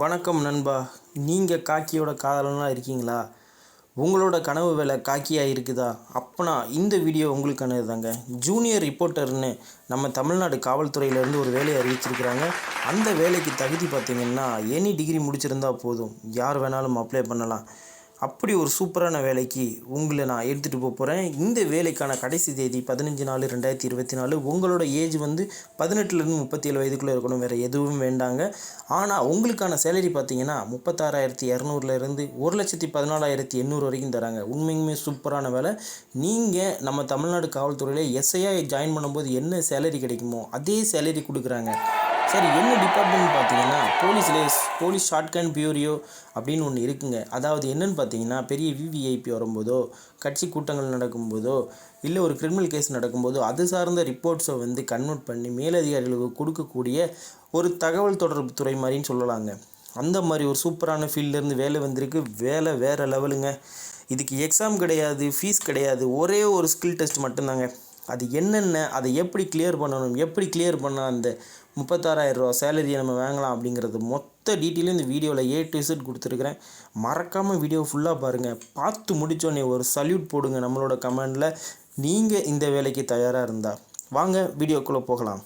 வணக்கம் நண்பா. நீங்கள் காக்கியோட காதலனாக இருக்கீங்களா? உங்களோட கனவு வேலை காக்கியாக இருக்குதா? அப்போனா இந்த வீடியோ உங்களுக்கானது தாங்க ஜூனியர் ரிப்போர்ட்டர்னு நம்ம தமிழ்நாடு காவல்துறையிலேருந்து ஒரு வேலையை அறிவிச்சிருக்கிறாங்க. அந்த வேலைக்கு தகுதி பார்த்தீங்கன்னா எனி டிகிரி முடிச்சிருந்தா போதும். யார் வேணாலும் அப்ளை பண்ணலாம். அப்படி ஒரு சூப்பரான வேலைக்கு உங்களை நான் எடுத்துகிட்டு போக போகிறேன் இந்த வேலைக்கான கடைசி தேதி பதினஞ்சு நாலு ரெண்டாயிரத்தி இருபத்தி நாலு. உங்களோட ஏஜ் வந்து பதினெட்டுலேருந்து முப்பத்தி ஏழு வயதுக்குள்ளே இருக்கணும். வேறு எதுவும் வேண்டாங்க. ஆனால் உங்களுக்கான சேலரி பார்த்தீங்கன்னா முப்பத்தாறாயிரத்தி இரநூறுலேருந்து ஒரு லட்சத்தி பதினாலாயிரத்தி எண்ணூறு வரைக்கும் தராங்க. உண்மையுமே சூப்பரான வேலை. நீங்கள் நம்ம தமிழ்நாடு காவல்துறையில் எஸ்ஐயாக ஜாயின் பண்ணும்போது என்ன சேலரி கிடைக்குமோ அதே சேலரி கொடுக்குறாங்க. சரி என்ன டிபார்ட்மெண்ட் பார்த்தீங்கன்னா போலீஸ்லேயே போலீஸ் ஷார்ட்கன் பியூரியோ அப்படின்னு ஒன்று இருக்குங்க. அதாவது என்னன்னு பார்த்தீங்கன்னா பெரிய விவிஐபி வரும்போதோ கட்சி கூட்டங்கள் நடக்கும்போதோ இல்லை ஒரு கிரிமினல் கேஸ் நடக்கும்போதோ அது சார்ந்த ரிப்போர்ட்ஸை வந்து கன்வெர்ட் பண்ணி மேலதிகாரிகளுக்கு கொடுக்கக்கூடிய ஒரு தகவல் தொடர்பு துறை மாதிரின்னு சொல்லலாங்க. அந்த மாதிரி ஒரு சூப்பரான ஃபீல்ட்லேருந்து வேலை வந்திருக்கு. வேலை வேறு லெவலுங்க. இதுக்கு எக்ஸாம் கிடையாது ஃபீஸ் கிடையாது ஒரே ஒரு ஸ்கில் டெஸ்ட் மட்டும்தாங்க. அது என்னென்ன அதை எப்படி கிளியர் பண்ணணும் எப்படி கிளியர் பண்ணால் அந்த முப்பத்தாறாயிரம் ரூபா சேலரியை நம்ம வாங்கலாம் அப்படிங்கிறது மொத்த டீட்டெயிலும் இந்த வீடியோவில் ஏ டு இசட் கொடுத்துருக்குறேன். மறக்காமல் வீடியோ ஃபுல்லாக பாருங்கள் பார்த்து முடித்தோடனே ஒரு சல்யூட் போடுங்க நம்மளோட கமெண்டில். நீங்கள் இந்த வேலைக்கு தயாராக இருந்தால் வாங்க வீடியோக்குள்ளே போகலாம்.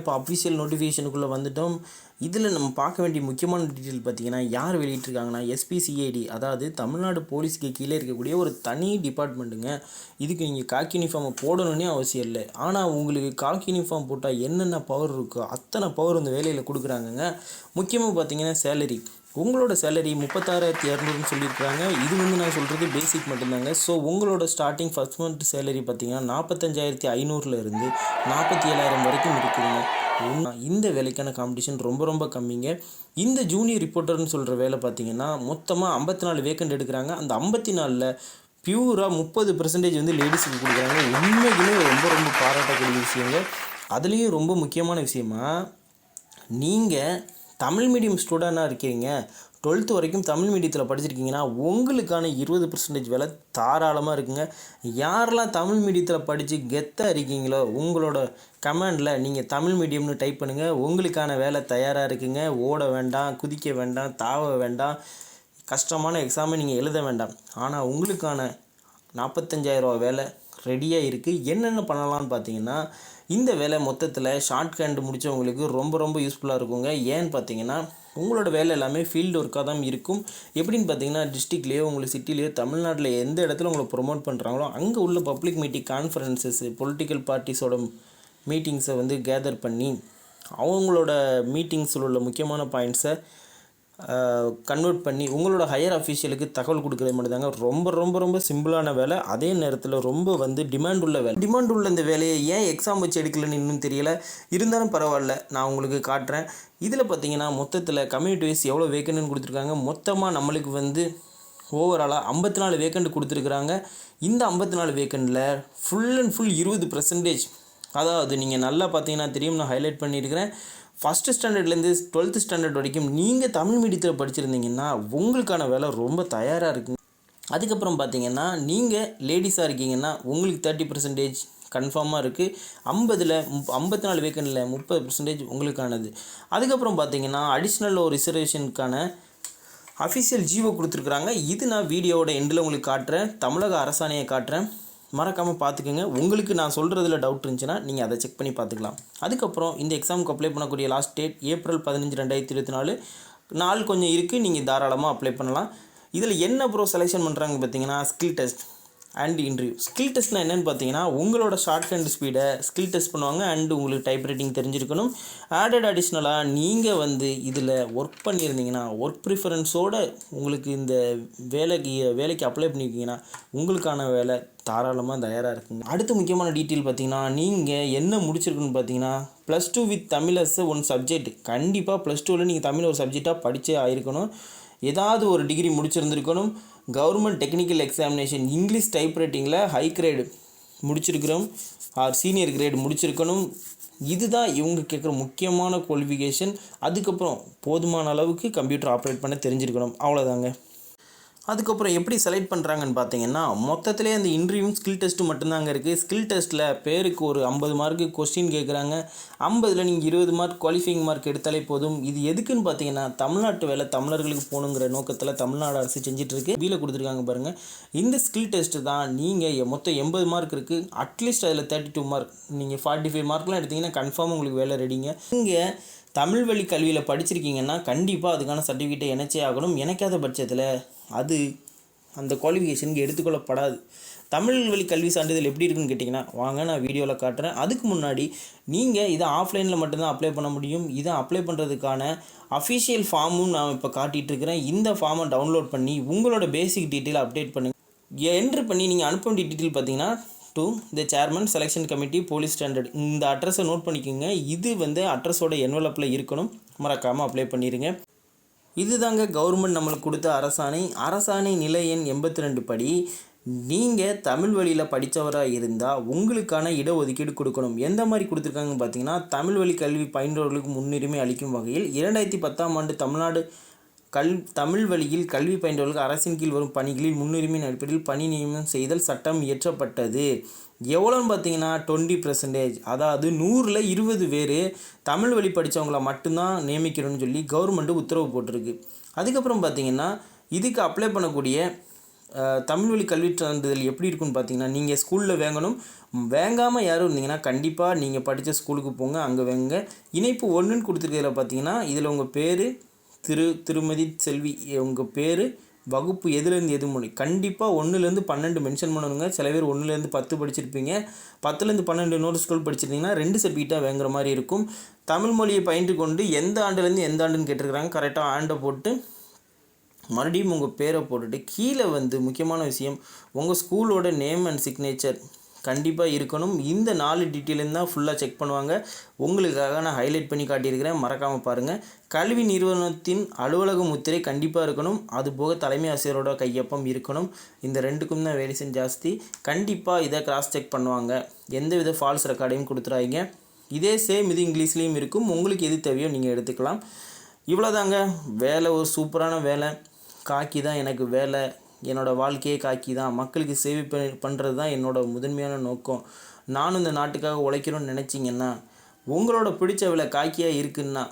இப்போ அஃபிஷியல் நோட்டிஃபிகேஷனுக்குள்ளே வந்துட்டோம். இதில் நம்ம பார்க்க வேண்டிய முக்கியமான டீட்டெயில் பார்த்தீங்கன்னா யார் வெளியிட்டிருக்காங்கன்னா எஸ்பிசிஐடி அதாவது தமிழ்நாடு போலீஸ்க்கு கீழே இருக்கக்கூடிய ஒரு தனி டிபார்ட்மெண்ட்டுங்க இதுக்கு நீங்கள் காக்கி யூனிஃபார்மை போடணுன்னே அவசியம் இல்லை. ஆனால் உங்களுக்கு காக்கி யூனிஃபார்ம் போட்டால் என்னென்ன பவர் இருக்கோ அத்தனை பவர் இந்த வேலையில் கொடுக்குறாங்கங்க. முக்கியமாக பார்த்தீங்கன்னா சேலரி உங்களோட சேலரி முப்பத்தாறாயிரத்தி இரநூறுன்னு சொல்லியிருக்காங்க இது வந்து நான் சொல்கிறது பேசிக் மட்டும்தாங்க. ஸோ உங்களோட ஸ்டார்டிங் ஃபஸ்ட் மந்த் சேலரி பார்த்தீங்கன்னா நாற்பத்தஞ்சாயிரத்தி ஐநூறுல இருந்து நாற்பத்தி ஏழாயிரம் வரைக்கும் இருக்குதுங்க. இந்த வேலைக்கான காம்படிஷன் ரொம்ப ரொம்ப கம்மிங்க. இந்த ஜூனியர் ரிப்போர்ட்டர்னு சொல்கிற வேலை பார்த்தீங்கன்னா மொத்தமாக ஐம்பத்தி நாலு வேக்கண்ட் எடுக்கிறாங்க. அந்த ஐம்பத்தி நாலில் பியூராக முப்பது பர்சன்டேஜ் வந்து லேடிஸுக்கு கொடுக்குறாங்க. உண்மைக்குமே ரொம்ப ரொம்ப பாராட்டக்கூடிய விஷயங்க. அதுலேயும் ரொம்ப முக்கியமான விஷயமா நீங்கள் தமிழ் மீடியம் ஸ்டூடெண்டாக இருக்கீங்க. டுவெல்த்து வரைக்கும் தமிழ் மீடியத்தில் படிச்சிருக்கீங்கன்னா உங்களுக்கான இருபது பர்சன்டேஜ் வேலை தாராளமாக இருக்குங்க. யாரெல்லாம் தமிழ் மீடியத்தில் படித்து கெத்தாக இருக்கீங்களோ உங்களோட கமெண்டில் நீங்கள் தமிழ் மீடியம்னு டைப் பண்ணுங்கள் உங்களுக்கான வேலை தயாராக இருக்குங்க. ஓட வேண்டாம் குதிக்க வேண்டாம் தாவ வேண்டாம் கஷ்டமான எக்ஸாமை நீங்கள் எழுத வேண்டாம். ஆனால் உங்களுக்கான நாற்பத்தஞ்சாயிரரூவா வேலை ரெடியாக இருக்குது என்னென்ன பண்ணலாம்னு பார்த்தீங்கன்னா இந்த வேலை மொத்தத்தில் ஷார்ட் ஹேண்ட் முடித்தவங்களுக்கு ரொம்ப ரொம்ப யூஸ்ஃபுல்லாக இருக்குங்க. ஏன்னு பார்த்தீங்கன்னா உங்களோட வேலை எல்லாமே ஃபீல்டு ஒர்க்காக தான் இருக்கும். எப்படின்னு பார்த்தீங்கன்னா டிஸ்ட்ரிக்ட்லேயோ உங்களுக்கு சிட்டிலேயோ தமிழ்நாட்டில் எந்த இடத்துல உங்களை ப்ரொமோட் பண்ணுறாங்களோ அங்கே உள்ள பப்ளிக் மீட்டிங் கான்ஃபரன்சஸ் பொலிட்டிக்கல் பார்ட்டிஸோட மீட்டிங்ஸை வந்து கேதர் பண்ணி அவங்களோட மீட்டிங்ஸில் உள்ள முக்கியமான பாயிண்ட்ஸை கன்வெர்ட் பண்ணி உங்களோட ஹையர் அஃபீஷியலுக்கு தகவல் கொடுக்குறது மட்டும்தாங்க. ரொம்ப ரொம்ப ரொம்ப சிம்பிளான வேலை. அதே நேரத்தில் ரொம்ப வந்து டிமாண்ட் உள்ள வேலை. டிமாண்ட் உள்ள இந்த வேலையை ஏன் எக்ஸாம் வச்சு எடுக்கலன்னு இன்னும் தெரியல. இருந்தாலும் பரவாயில்ல நான் உங்களுக்கு காட்டுறேன். இதில் பார்த்தீங்கன்னா மொத்தத்தில் கம்யூனிட்டி வைஸ் எவ்வளோ வேக்கண்ட்னு கொடுத்துருக்காங்க. மொத்தமாக நம்மளுக்கு வந்து ஓவராலாக ஐம்பத்தி நாலு வேக்கண்ட் கொடுத்துருக்குறாங்க. இந்த ஐம்பத்தி நாலு வேக்கண்டில் ஃபுல் அண்ட் ஃபுல் இருபது பர்சன்டேஜ் அதாவது நீங்கள் நல்லா பார்த்தீங்கன்னா தெரியும் நான் ஹைலைட் பண்ணியிருக்கிறேன். ஃபஸ்ட்டு ஸ்டாண்டர்ட்லேருந்து டுவெல்த்து ஸ்டாண்டர்ட் வரைக்கும் நீங்கள் தமிழ் மீடியத்தில் படிச்சிருந்தீங்கன்னா உங்களுக்கான வேலை ரொம்ப தயாராக இருக்குங்க அதுக்கப்புறம் பார்த்தீங்கன்னா நீங்கள் லேடிஸாக இருக்கீங்கன்னா உங்களுக்கு தேர்ட்டி பர்சன்டேஜ் கன்ஃபார்மாக இருக்குது ஐம்பதில் முப் ஐம்பத்தி நாலு வேக்கனில் முப்பது பர்சன்டேஜ் உங்களுக்கானது. அதுக்கப்புறம் பார்த்தீங்கன்னா அடிஷ்னல் ஒரு ரிசர்வேஷனுக்கான அஃபிஷியல் ஜீவோ கொடுத்துருக்குறாங்க. இது நான் வீடியோவோட எண்டில் உங்களுக்கு காட்டுறேன். தமிழக அரசாணையை காட்டுறேன். மறக்காமல் பார்த்துக்கோங்க உங்களுக்கு நான் சொல்கிறதுல டவுட் இருந்துச்சுன்னா நீங்கள் அதை செக் பண்ணி பார்த்துக்கலாம் அதுக்கப்புறம் இந்த எக்ஸாமுக்கு அப்ளை பண்ணக்கூடிய லாஸ்ட் டேட் ஏப்ரல் பதினஞ்சு ரெண்டாயிரத்தி இருபத்தி நாலு. நாள் கொஞ்சம் இருக்குது நீங்கள் தாராளமாக அப்ளை பண்ணலாம். இதில் என்ன ப்ரோ செலெக்ஷன் பண்ணுறாங்க பார்த்தீங்கன்னா skill test and interview skill டெஸ்ட்னா என்னென்னு பார்த்தீங்கன்னா உங்களோட ஷார்ட் ஹேண்ட் ஸ்பீடை ஸ்கில் டெஸ்ட் பண்ணுவாங்க அண்ட் உங்களுக்கு டைப் ரைட்டிங் தெரிஞ்சிருக்கணும். ஆடட் அடிஷ்னலாக நீங்கள் வந்து இதில் ஒர்க் பண்ணியிருந்தீங்கன்னா ஒர்க் ப்ரிஃபரன்ஸோட உங்களுக்கு இந்த வேலைக்கு வேலைக்கு அப்ளை பண்ணியிருக்கீங்கன்னா உங்களுக்கான வேலை தாராளமாக தயாராக இருக்குங்க. அடுத்து முக்கியமான டீட்டெயில் பார்த்தீங்கன்னா நீங்கள் என்ன முடிச்சிருக்குன்னு பார்த்தீங்கன்னா plus two with Tamil as one subject கண்டிப்பாக ப்ளஸ் டூவில் நீங்கள் தமிழ் ஒரு சப்ஜெக்டாக படித்தே ஆயிருக்கணும். ஏதாவது ஒரு degree முடிச்சிருந்துருக்கணும். Government technical examination English type ரைட்டிங்கில் high grade முடிச்சிருக்கிறோம். ஆர் சீனியர் கிரேடு முடிச்சிருக்கணும். இதுதான் இவங்க கேட்குற முக்கியமான குவாலிஃபிகேஷன் அதுக்கப்புறம் போதுமான அளவுக்கு கம்ப்யூட்டர் ஆப்ரேட் பண்ண தெரிஞ்சிருக்கணும். அவ்வளோதாங்க அதுக்கப்புறம் எப்படி செலக்ட் பண்ணுறாங்கன்னு பார்த்தீங்கன்னா மொத்தத்திலே அந்த இன்டர்வியூ ஸ்கில் டெஸ்ட்டு மட்டும்தாங்க இருக்குது ஸ்கில் டெஸ்ட்டில் பேருக்கு ஒரு ஐம்பது மார்க்கு கொஸ்டின் கேட்குறாங்க ஐம்பதில் நீங்கள் இருபது மார்க் குவாலிஃபைங் மார்க் எடுத்தாலே போதும். இது எதுக்குன்னு பார்த்தீங்கன்னா தமிழ்நாட்டு வேலை தமிழர்களுக்கு போகணுங்கிற நோக்கத்தில் தமிழ்நாடு அரசு செஞ்சிட்ருக்கு வீல கொடுத்துருக்காங்க பாருங்கள் இந்த ஸ்கில் டெஸ்ட்டு தான் நீங்கள் மொத்தம் எண்பது மார்க் இருக்குது அட்லீஸ்ட் அதில் தேர்ட்டி டூ மார்க் நீங்கள் ஃபார்ட்டி ஃபைவ் மார்க்லாம் எடுத்தீங்கன்னா கன்ஃபார்ம் உங்களுக்கு வேலை ரெடிங்க இங்கே தமிழ் வழி கல்வியில் படிச்சிருக்கீங்கன்னா கண்டிப்பாக அதுக்கான சர்டிஃபிகேட்டை இணைச்சே ஆகணும். இணைக்காத பட்சத்தில் அது அந்த குவாலிஃபிகேஷனுக்கு எடுத்துக்கொள்ளப்படாது. தமிழ் வழி கல்வி சான்றிதழ் எப்படி இருக்குன்னு கேட்டிங்கன்னா வாங்க நான் வீடியோவில் காட்டுறேன். அதுக்கு முன்னாடி நீங்கள் இதை ஆஃப்லைனில் மட்டும்தான் அப்ளை பண்ண முடியும். இதை அப்ளை பண்ணுறதுக்கான அஃபிஷியல் ஃபார்மும் நான் இப்போ காட்டிகிட்டு இருக்கிறேன். இந்த ஃபார்மை டவுன்லோட் பண்ணி உங்களோட பேசிக் டீட்டெயில் அப்டேட் பண்ணுங்கள் என்ட்ரு பண்ணி நீங்கள் அனுப்ப வேண்டிய டீட்டெயில் பார்த்தீங்கன்னா to the chairman selection committee police standard இந்த அட்ரஸை நோட் பண்ணிக்கோங்க. இது வந்து அட்ரஸோட என்வலப்பில் இருக்கணும். மறக்காமல் அப்ளை பண்ணிடுங்க இதுதாங்க கவர்மெண்ட் நம்மளுக்கு கொடுத்த அரசாணை. அரசாணை நிலை எண் எண்பத்தி ரெண்டு படி நீங்கள் தமிழ் வழியில் படித்தவராக இருந்தால் உங்களுக்கான இடஒதுக்கீடு கொடுக்கணும். எந்த மாதிரி கொடுத்துருக்காங்கன்னு பார்த்தீங்கன்னா தமிழ் வழி கல்வி பயின்றவர்களுக்கு முன்னுரிமை அளிக்கும் வகையில் இரண்டாயிரத்தி பத்தாம் ஆண்டு தமிழ்நாடு கல் தமிழ் வழியில் கல்வி பயின்றவர்களுக்கு அரசின் கீழ் வரும் பணிகளில் முன்னுரிமையின் அடிப்படையில் பணி நியமனம் செய்தல் சட்டம் இயற்றப்பட்டது. எவ்வளோன்னு பார்த்தீங்கன்னா டுவெண்ட்டி பர்சன்டேஜ் அதாவது நூறில் இருபது பேர் தமிழ் வழி படித்தவங்கள மட்டும்தான் நியமிக்கணும்னு சொல்லி கவர்மெண்ட்டு உத்தரவு போட்டிருக்கு. அதுக்கப்புறம் பார்த்தீங்கன்னா இதுக்கு அப்ளை பண்ணக்கூடிய தமிழ் வழி கல்வி சான்றிதழ் எப்படி இருக்குன்னு பார்த்தீங்கன்னா நீங்கள் ஸ்கூலில் வாங்கணும். வேங்காமல் யாரும் இருந்தீங்கன்னா கண்டிப்பாக நீங்கள் படித்த ஸ்கூலுக்கு போங்க அங்கே வேங்க இணைப்பு ஒன்றுன்னு கொடுத்துருக்கிறதுல பார்த்தீங்கன்னா இதில் உங்கள் பேர் திரு திருமதி செல்வி உங்கள் பேர் வகுப்பு எதுலேருந்து எது மொழி கண்டிப்பாக ஒன்றுலேருந்து பன்னெண்டு மென்ஷன் பண்ணணுங்க. சில பேர் ஒன்றுலேருந்து பத்து படிச்சிருப்பீங்க. பத்துலேருந்து பன்னெண்டு நோட் ஸ்கூல் படிச்சிருந்தீங்கன்னா ரெண்டு சர்டிஃபிகேட்டாக வாங்குற மாதிரி இருக்கும். தமிழ் மொழியை பயின்று கொண்டு எந்த ஆண்டுலேருந்து எந்த ஆண்டுன்னு கேட்டிருக்கிறாங்க. கரெக்டாக ஆண்டை போட்டு மறுபடியும் உங்கள் பேரை போட்டுட்டு கீழே வந்து முக்கியமான விஷயம் உங்கள் ஸ்கூலோட நேம் அண்ட் சிக்னேச்சர் கண்டிப்பாக இருக்கணும். இந்த நாலு டீட்டெயிலும் தான் ஃபுல்லாக செக் பண்ணுவாங்க. உங்களுக்காக நான் ஹைலைட் பண்ணி காட்டியிருக்கிறேன். மறக்காமல் பாருங்கள் கல்வி நிறுவனத்தின் அலுவலக முத்திரை கண்டிப்பாக இருக்கணும். அதுபோக தலைமை ஆசிரியரோட கையொப்பம் இருக்கணும். இந்த ரெண்டுக்கும் தான் வேரியேஷன் ஜாஸ்தி கண்டிப்பாக இதை கிராஸ் செக் பண்ணுவாங்க. எந்த வித ஃபால்ஸ் ரெக்கார்டையும் கொடுத்துறாங்க இதே சேம் இது இங்கிலீஷ்லேயும் இருக்கும். உங்களுக்கு எது தேவையோ நீங்கள் எடுத்துக்கலாம். இவ்வளோதாங்க வேலை ஒரு சூப்பரான வேலை. காக்கி தான் எனக்கு வேலை. என்னோடய வாழ்க்கையே காக்கி தான். மக்களுக்கு சேவை ப பண்ணுறது தான் என்னோட முதன்மையான நோக்கம். நானும் இந்த நாட்டுக்காக உழைக்கணும்னு நினச்சிங்கன்னா உங்களோட பிடிச்ச விலை காக்கியாக இருக்குன்னா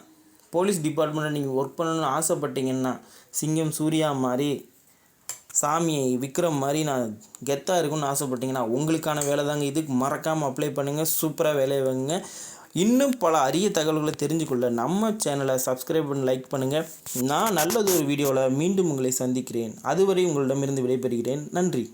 போலீஸ் டிபார்ட்மெண்ட்டில் நீங்கள் ஒர்க் பண்ணணும்னு ஆசைப்பட்டீங்கன்னா சிங்கம் சூர்யா மாதிரி சாமி விக்ரம் மாதிரி நான் கெத்தாக இருக்கும்னு ஆசைப்பட்டீங்கன்னா உங்களுக்கான வேலை தாங்க இதுக்கு மறக்காமல் அப்ளை பண்ணுங்கள் சூப்பராக வேலையை வாங்குங்க இன்னும் பல அரிய தகவல்களை தெரிஞ்சுக்கொள்ள நம்ம சேனலை சப்ஸ்கிரைப் பண்ணி லைக் பண்ணுங்கள் நான் நல்லது ஒரு வீடியோவில் மீண்டும் உங்களை சந்திக்கிறேன். அதுவரை உங்களிடமிருந்து விடைபெறுகிறேன். நன்றி.